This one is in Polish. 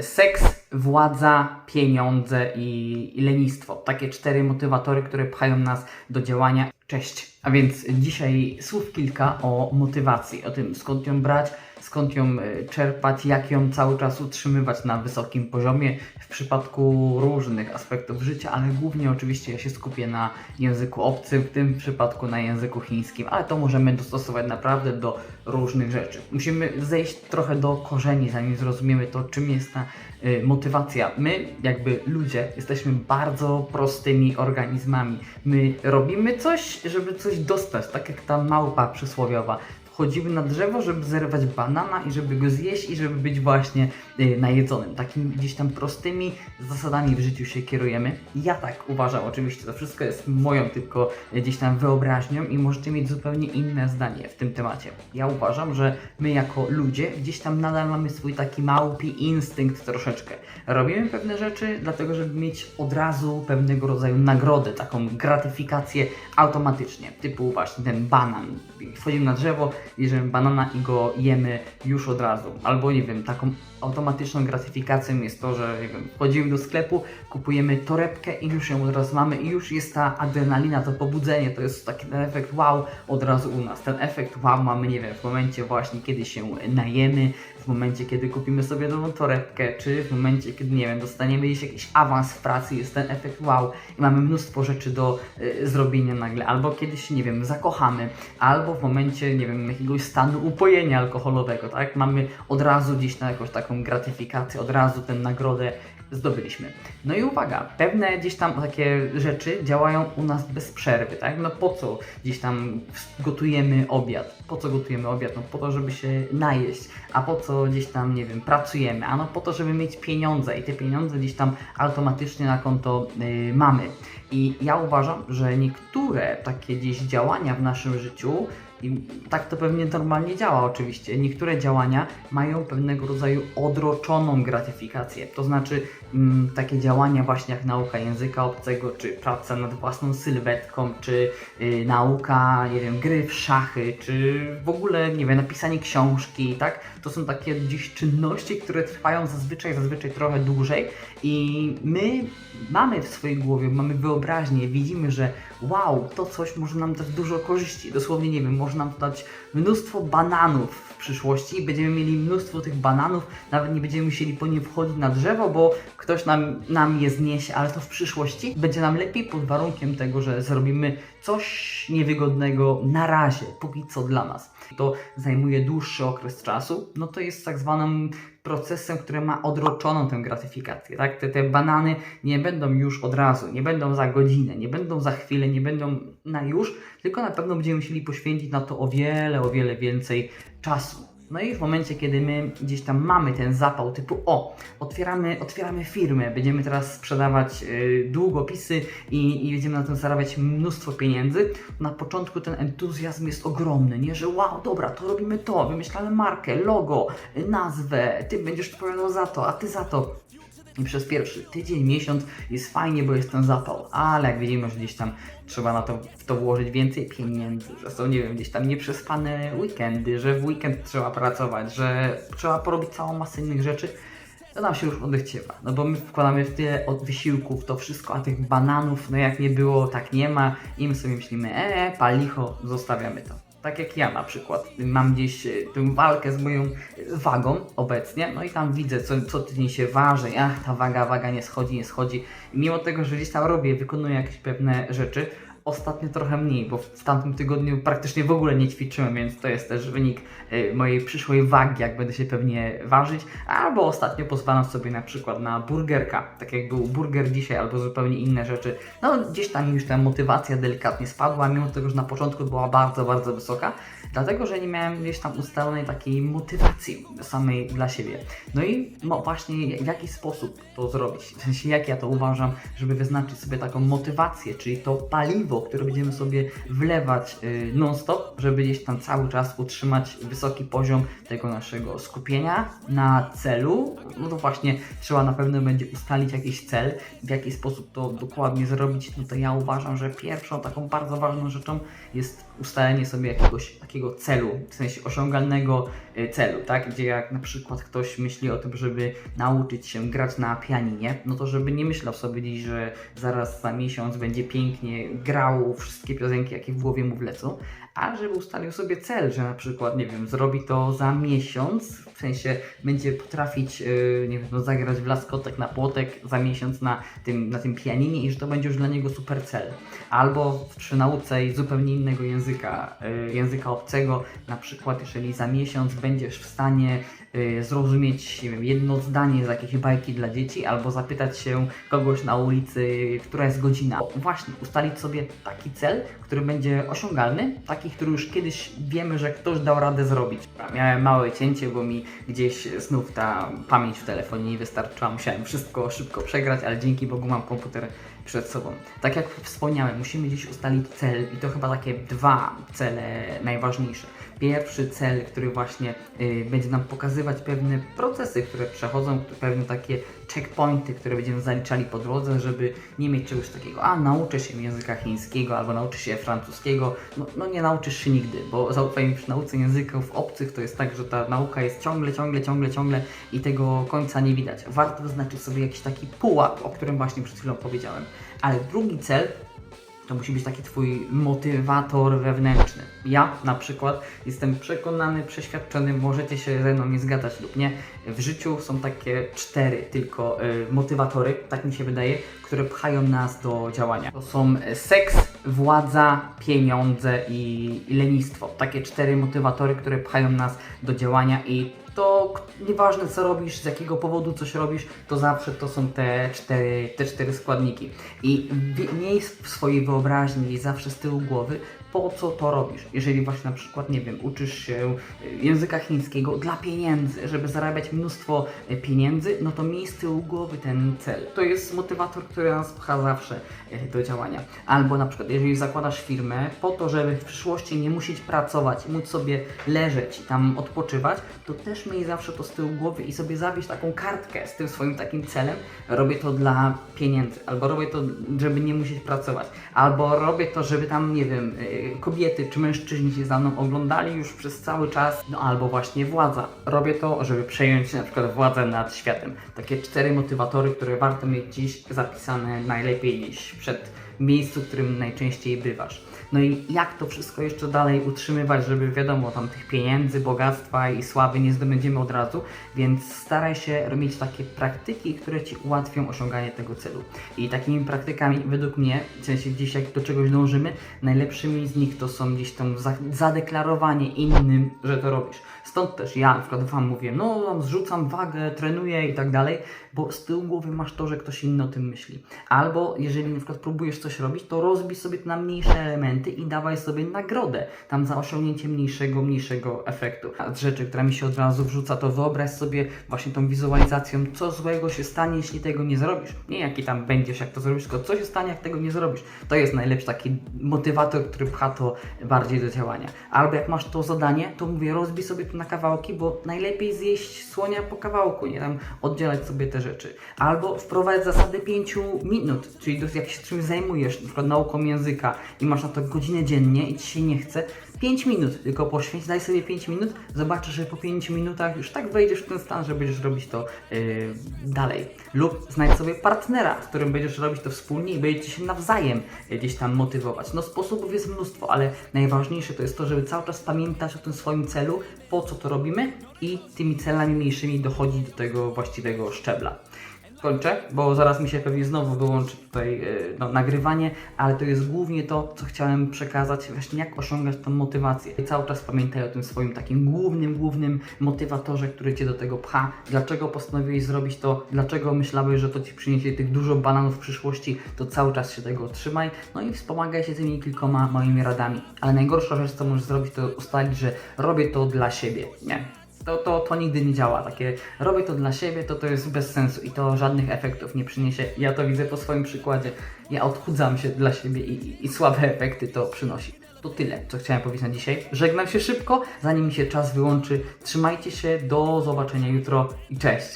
Seks, władza, pieniądze i, i lenistwo. Takie cztery motywatory, które pchają nas do działania. Cześć. A więc dzisiaj słów kilka o motywacji, o tym skąd ją brać, skąd ją e, czerpać, jak ją cały czas utrzymywać na wysokim poziomie w przypadku różnych aspektów życia, ale głównie oczywiście ja się skupię na języku obcym, w tym przypadku na języku chińskim, ale to możemy dostosować naprawdę do różnych rzeczy. Musimy zejść trochę do korzeni, zanim zrozumiemy to, czym jest ta y, motywacja. My, jakby ludzie, jesteśmy bardzo prostymi organizmami. My robimy coś, żeby coś dostać, tak jak ta małpa przysłowiowa. Wchodzimy na drzewo, żeby zerwać banana i żeby go zjeść i żeby być właśnie y, najedzonym. Takimi gdzieś tam prostymi zasadami w życiu się kierujemy. Ja tak uważam, oczywiście to wszystko jest moją tylko y, gdzieś tam wyobraźnią i możecie mieć zupełnie inne zdanie w tym temacie. Ja uważam, że my jako ludzie gdzieś tam nadal mamy swój taki małpi instynkt troszeczkę. Robimy pewne rzeczy dlatego, żeby mieć od razu pewnego rodzaju nagrodę, taką gratyfikację automatycznie. Typu właśnie ten banan. Wchodzimy na drzewo, bierzemy banana i go jemy już od razu. Albo nie wiem, taką automatyczną gratyfikacją jest to, że nie wiem, wchodzimy do sklepu, kupujemy torebkę i już ją od razu mamy i już jest ta adrenalina, to pobudzenie, to jest taki ten efekt wow od razu u nas. Ten efekt wow mamy, nie wiem, w momencie właśnie, kiedy się najemy, w momencie, kiedy kupimy sobie nową torebkę, czy w momencie, kiedy, nie wiem, dostaniemy gdzieś jakiś awans w pracy, jest ten efekt wow i mamy mnóstwo rzeczy do y, zrobienia nagle, albo kiedy się, nie wiem, zakochamy, albo w momencie, nie wiem, jakiegoś stanu upojenia alkoholowego, tak? Mamy od razu gdzieś na jakąś taką gratyfikację, od razu tę nagrodę zdobyliśmy. No i uwaga, pewne gdzieś tam takie rzeczy działają u nas bez przerwy, tak? No po co gdzieś tam gotujemy obiad? Po co gotujemy obiad? No po to, żeby się najeść. A po co gdzieś tam, nie wiem, pracujemy? A no po to, żeby mieć pieniądze i te pieniądze gdzieś tam automatycznie na konto y, mamy. I ja uważam, że niektóre takie gdzieś działania w naszym życiu i tak to pewnie normalnie działa oczywiście. Niektóre działania mają pewnego rodzaju odroczoną gratyfikację. To znaczy mm, takie działania właśnie jak nauka języka obcego, czy praca nad własną sylwetką, czy y, nauka, nie wiem, gry w szachy, czy w ogóle, nie wiem, napisanie książki, tak? To są takie gdzieś czynności, które trwają zazwyczaj, zazwyczaj trochę dłużej i my mamy w swojej głowie, mamy wyobraźnię, widzimy, że wow, to coś może nam dać dużo korzyści. Dosłownie, nie wiem, może nam dać mnóstwo bananów w przyszłości. Będziemy mieli mnóstwo tych bananów, nawet nie będziemy musieli po nie wchodzić na drzewo, bo ktoś nam, nam je zniesie, ale to w przyszłości będzie nam lepiej pod warunkiem tego, że zrobimy coś niewygodnego na razie, póki co dla nas. To zajmuje dłuższy okres czasu, no to jest tak zwanym procesem, który ma odroczoną tę gratyfikację, tak? Te, te banany nie będą już od razu, nie będą za godzinę, nie będą za chwilę, nie będą na już, tylko na pewno będziemy musieli poświęcić na to o wiele, o wiele więcej czasu. No i w momencie, kiedy my gdzieś tam mamy ten zapał typu o, otwieramy, otwieramy firmę, będziemy teraz sprzedawać y, długopisy i, i będziemy na tym zarabiać mnóstwo pieniędzy, na początku ten entuzjazm jest ogromny, nie? Że wow, dobra, to robimy to, wymyślamy markę, logo, nazwę, ty będziesz odpowiadał za to, a ty za to. I przez pierwszy tydzień, miesiąc jest fajnie, bo jest ten zapał, ale jak widzimy, że gdzieś tam trzeba na to, w to włożyć więcej pieniędzy, że są, nie wiem, gdzieś tam nieprzespane weekendy, że w weekend trzeba pracować, że trzeba porobić całą masę innych rzeczy, to nam się już odechciewa. No bo my wkładamy w tyle od wysiłku w to wszystko, a tych bananów, no jak nie było, tak nie ma i my sobie myślimy, e, palicho, zostawiamy to. Tak jak ja na przykład mam gdzieś e, tę walkę z moją wagą obecnie, no i tam widzę co, co tydzień się ważę, ach ta waga, waga nie schodzi, nie schodzi. Mimo tego, że gdzieś tam robię, wykonuję jakieś pewne rzeczy, ostatnio trochę mniej, bo w tamtym tygodniu praktycznie w ogóle nie ćwiczyłem, więc to jest też wynik y, mojej przyszłej wagi, jak będę się pewnie ważyć, albo ostatnio pozwalam sobie na przykład na burgerka, tak jak był burger dzisiaj, albo zupełnie inne rzeczy. No gdzieś tam już ta motywacja delikatnie spadła, mimo tego, że na początku była bardzo, bardzo wysoka, dlatego, że nie miałem gdzieś tam ustalonej takiej motywacji samej dla siebie. No i no właśnie w jaki sposób to zrobić, w sensie jak ja to uważam, żeby wyznaczyć sobie taką motywację, czyli to paliwo, które będziemy sobie wlewać y, non-stop, żeby gdzieś tam cały czas utrzymać wysoki poziom tego naszego skupienia na celu. No to właśnie trzeba na pewno będzie ustalić jakiś cel, w jaki sposób to dokładnie zrobić. No to ja uważam, że pierwszą taką bardzo ważną rzeczą jest ustalenie sobie jakiegoś takiego takiego celu, w sensie osiągalnego y, celu, tak? Gdzie jak na przykład ktoś myśli o tym, żeby nauczyć się grać na pianinie, no to żeby nie myślał sobie dziś, że zaraz za miesiąc będzie pięknie grał wszystkie piosenki, jakie w głowie mu wlecą, a żeby ustalił sobie cel, że na przykład, nie wiem, zrobi to za miesiąc, w sensie będzie potrafić, yy, nie wiem, no, zagrać w laskotek na płotek za miesiąc na tym, na tym pianinie i że to będzie już dla niego super cel. Albo przy nauce zupełnie innego języka, yy, języka obcego, na przykład jeżeli za miesiąc będziesz w stanie zrozumieć nie wiem, jedno zdanie z jakiejś bajki dla dzieci, albo zapytać się kogoś na ulicy, która jest godzina. Właśnie, ustalić sobie taki cel, który będzie osiągalny, taki, który już kiedyś wiemy, że ktoś dał radę zrobić. Miałem małe cięcie, bo mi gdzieś znów ta pamięć w telefonie nie wystarczyła, musiałem wszystko szybko przegrać, ale dzięki Bogu mam komputer przed sobą. Tak jak wspomniałem, musimy gdzieś ustalić cel i to chyba takie dwa cele najważniejsze. Pierwszy cel, który właśnie y, będzie nam pokazywać pewne procesy, które przechodzą, pewne takie checkpointy, które będziemy zaliczali po drodze, żeby nie mieć czegoś takiego, a nauczę się języka chińskiego albo nauczę się francuskiego. No, no nie nauczysz się nigdy, bo zaufaj przy nauce języków obcych to jest tak, że ta nauka jest ciągle, ciągle, ciągle, ciągle i tego końca nie widać. Warto wyznaczyć sobie jakiś taki pułap, o którym właśnie przed chwilą powiedziałem. Ale drugi cel to musi być taki Twój motywator wewnętrzny. Ja na przykład jestem przekonany, przeświadczony, możecie się ze mną nie zgadzać lub nie. W życiu są takie cztery tylko y, motywatory, tak mi się wydaje, które pchają nas do działania. To są y, seks, władza, pieniądze i lenistwo. Takie cztery motywatory, które pchają nas do działania i to nieważne co robisz, z jakiego powodu coś robisz, to zawsze to są te cztery, te cztery składniki. I miej w swojej wyobraźni zawsze z tyłu głowy, po co to robisz. Jeżeli właśnie na przykład, nie wiem, uczysz się y, języka chińskiego dla pieniędzy, żeby zarabiać mnóstwo y, pieniędzy, no to miej z tyłu głowy ten cel. To jest motywator, który nas pcha zawsze y, do działania. Albo na przykład, jeżeli zakładasz firmę po to, żeby w przyszłości nie musieć pracować, móc sobie leżeć i tam odpoczywać, to też miej zawsze to z tyłu głowy i sobie zawieź taką kartkę z tym swoim takim celem. Robię to dla pieniędzy, albo robię to, żeby nie musieć pracować, albo robię to, żeby tam, nie wiem, kobiety czy mężczyźni się za mną oglądali już przez cały czas, no albo właśnie władza. Robię to, żeby przejąć na przykład władzę nad światem. Takie cztery motywatory, które warto mieć dziś zapisane najlepiej gdzieś przed miejscu, w którym najczęściej bywasz. No i jak to wszystko jeszcze dalej utrzymywać, żeby wiadomo, tam tych pieniędzy, bogactwa i sławy nie zdobędziemy od razu, więc staraj się robić takie praktyki, które Ci ułatwią osiąganie tego celu. I takimi praktykami, według mnie, w sensie gdzieś jak do czegoś dążymy, najlepszymi z nich to są gdzieś tam za zadeklarowanie innym, że to robisz. Stąd też ja na przykład Wam mówię, no zrzucam wagę, trenuję i tak dalej, bo z tyłu głowy masz to, że ktoś inny o tym myśli. Albo jeżeli na przykład próbujesz coś robić, to rozbij sobie to na mniejsze elementy i dawaj sobie nagrodę tam za osiągnięcie mniejszego, mniejszego efektu. A z rzeczy, która mi się od razu wrzuca, to wyobraź sobie właśnie tą wizualizacją, co złego się stanie, jeśli tego nie zrobisz. Nie jaki tam będziesz, jak to zrobisz, tylko co się stanie, jak tego nie zrobisz. To jest najlepszy taki motywator, który pcha to bardziej do działania. Albo jak masz to zadanie, to mówię, rozbij sobie to na kawałki, bo najlepiej zjeść słonia po kawałku, nie tam oddzielać sobie te rzeczy. Albo wprowadź zasadę 5 minut, czyli jak się czymś zajmujesz, na przykład nauką języka i masz na to godzinę dziennie i ci się nie chce, 5 minut tylko poświęć, daj sobie 5 minut, zobaczysz, że po 5 minutach już tak wejdziesz w ten stan, że będziesz robić to yy, dalej. Lub znajdź sobie partnera, z którym będziesz robić to wspólnie i będziecie się nawzajem gdzieś tam motywować. No sposobów jest mnóstwo, ale najważniejsze to jest to, żeby cały czas pamiętać o tym swoim celu, po co to robimy i tymi celami mniejszymi dochodzić do tego właściwego szczebla kończę, bo zaraz mi się pewnie znowu wyłączy tutaj yy, no, nagrywanie, ale to jest głównie to, co chciałem przekazać, właśnie jak osiągać tą motywację. I cały czas pamiętaj o tym swoim takim głównym, głównym motywatorze, który Cię do tego pcha. Dlaczego postanowiłeś zrobić to, dlaczego myślałeś, że to Ci przyniesie tych dużo bananów w przyszłości, to cały czas się tego trzymaj, no i wspomagaj się tymi kilkoma moimi radami. Ale najgorsza rzecz, co możesz zrobić, to ustalić, że robię to dla siebie, nie? To, to, to nigdy nie działa. Takie robię to dla siebie, to to jest bez sensu i to żadnych efektów nie przyniesie. Ja to widzę po swoim przykładzie. Ja odchudzam się dla siebie i, i, i słabe efekty to przynosi. To tyle, co chciałem powiedzieć na dzisiaj. Żegnam się szybko, zanim mi się czas wyłączy. Trzymajcie się, do zobaczenia jutro i cześć!